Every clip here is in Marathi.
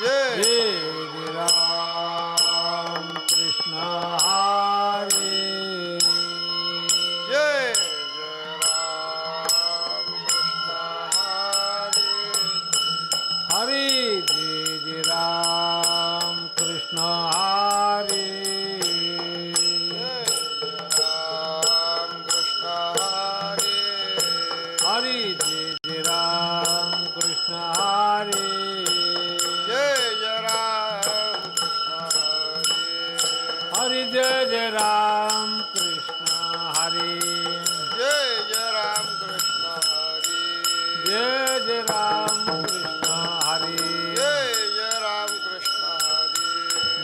Yeah. yeah.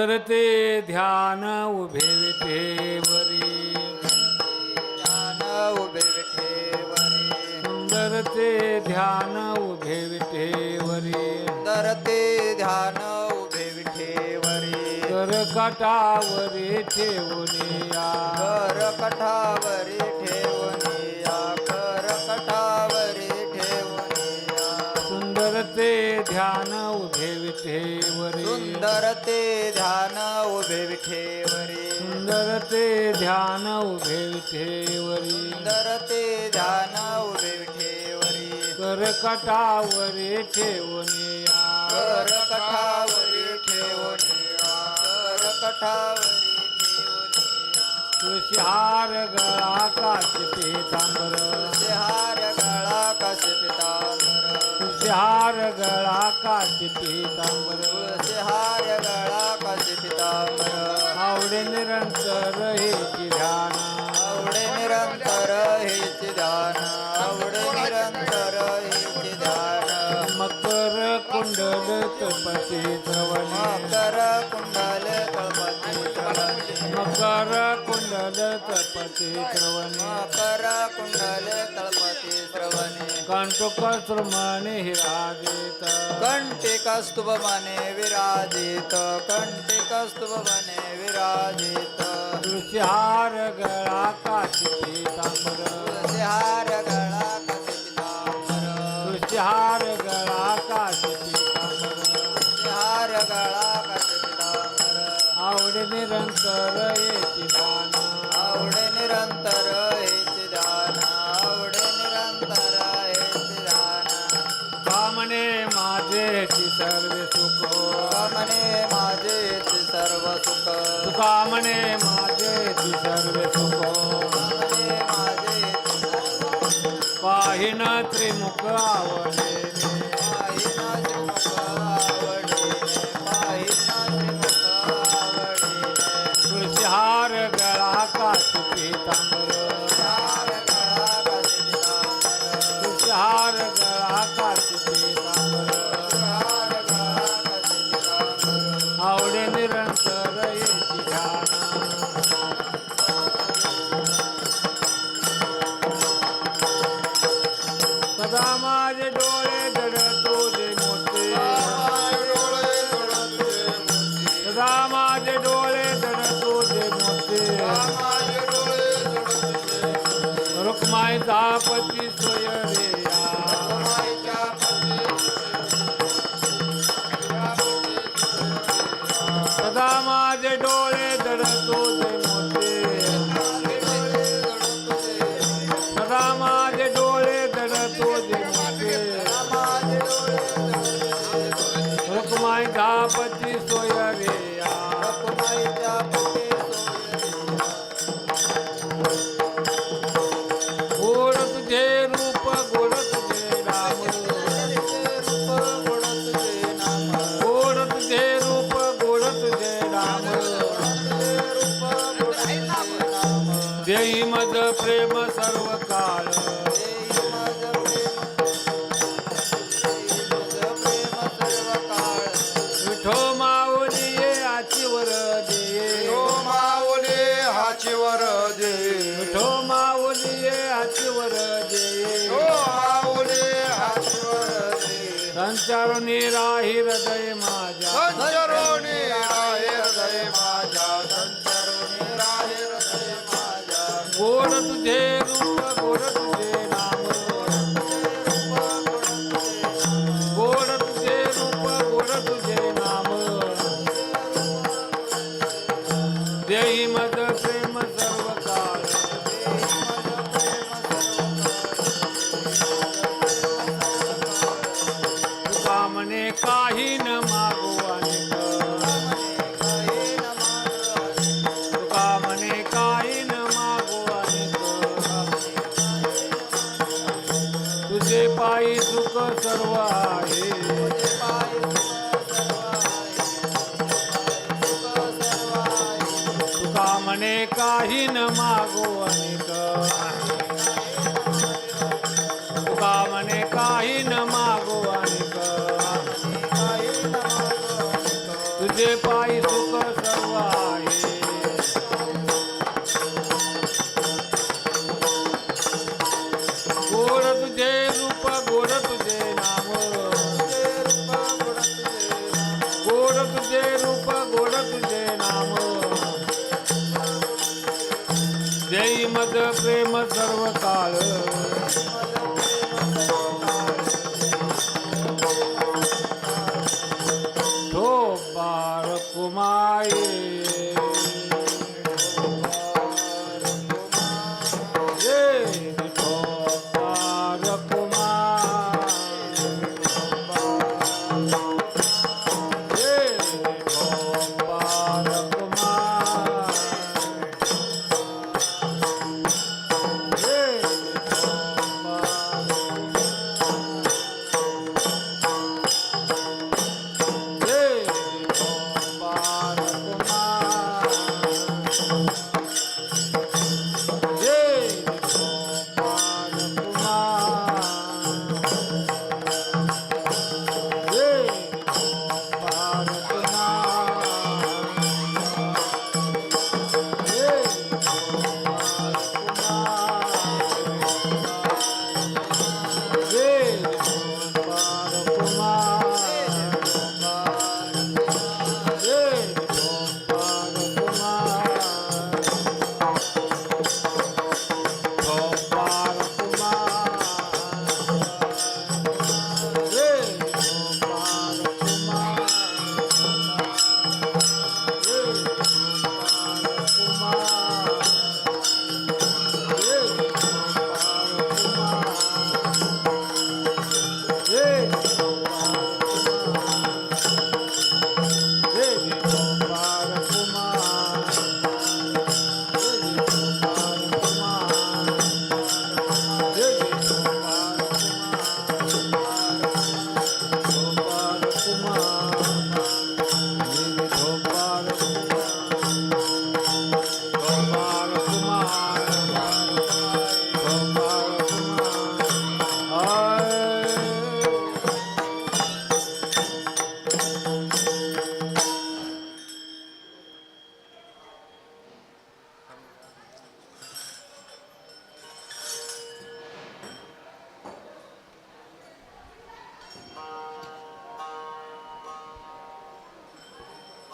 सुंदर ते ध्यान उभे विठेवरी ध्यान उभे विठेवरी सुंदर ते ध्यान उभे विठेवरी सुंदर ते ध्यान उभे विठेवरी कर काठावरी ठेवून या। कर कठावरी ध्यान उभे ठेवरी धरते ध्यान उभे ठेवरी कर कटावर ठेवणे कर कटावर ठेवणे कर कटावर तुषार गळा काश पितांबर. तुषार गळा काश पितांबर. तुषार गळा काश पितांबर. तुषार गळा काश पितांबर. आवडे निरंतर हेची ध्यान. आवडे निरंतर हेच ध्यान. आवडे निरंतर हेच ध्यान. मकर कुंडल तपती श्रवणे मकर कुंडल कळपती श्रवणी मकर कुंडल तपती श्रवणे मकर कुंडल तळपती श्रवणी कंटुक श्रमणे हिराजित कस्तुभने विराजित कंठे कंठिकस्तुभने विराजित। दृश्यार गळा काशी दृश्यार गळा काशी दृश्यार गळा काशी दृश्यार गळा काशी आवडे निरंतर येती आवडे निरंतर सर्वे सुख. म्हणे माझेच सर्व सुख. तुका म्हणे माझेच सर्व सुख. म्हणे माझे पाहिना त्रिमुख आवडे. दादा माझे डोळे धड तुझे मोठे. दादा माझे डोळे धड तुझे मोठे. रुक्मायचा पती सोय रे दादा चरणी राही हृदय सर्व आहे तुका म्हणे काही न मागो अनेक. तुका म्हणे काही न मागो अनेक. तुझे पा प्रेम सर्व काळ. तो बाळ कुमार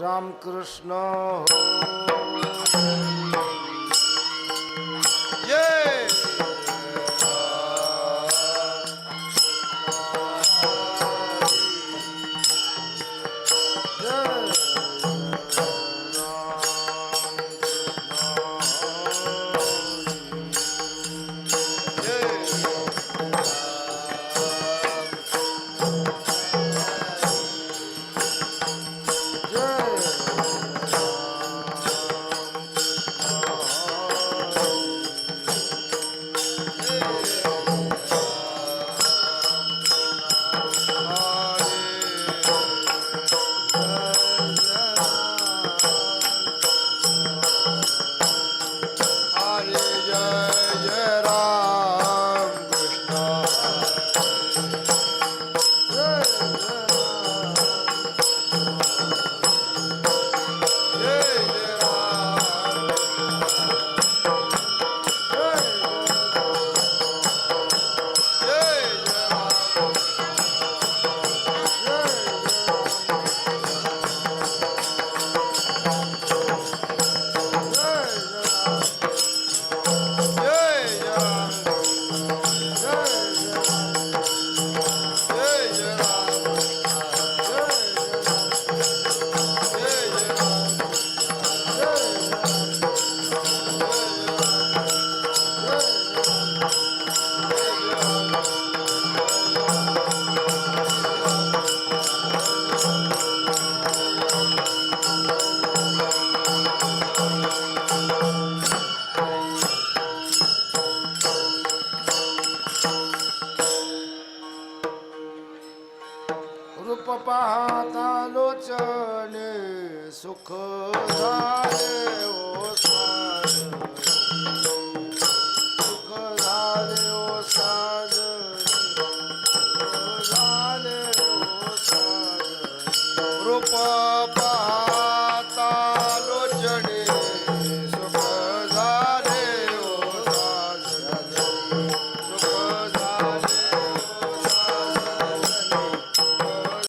रामकृष्ण हो।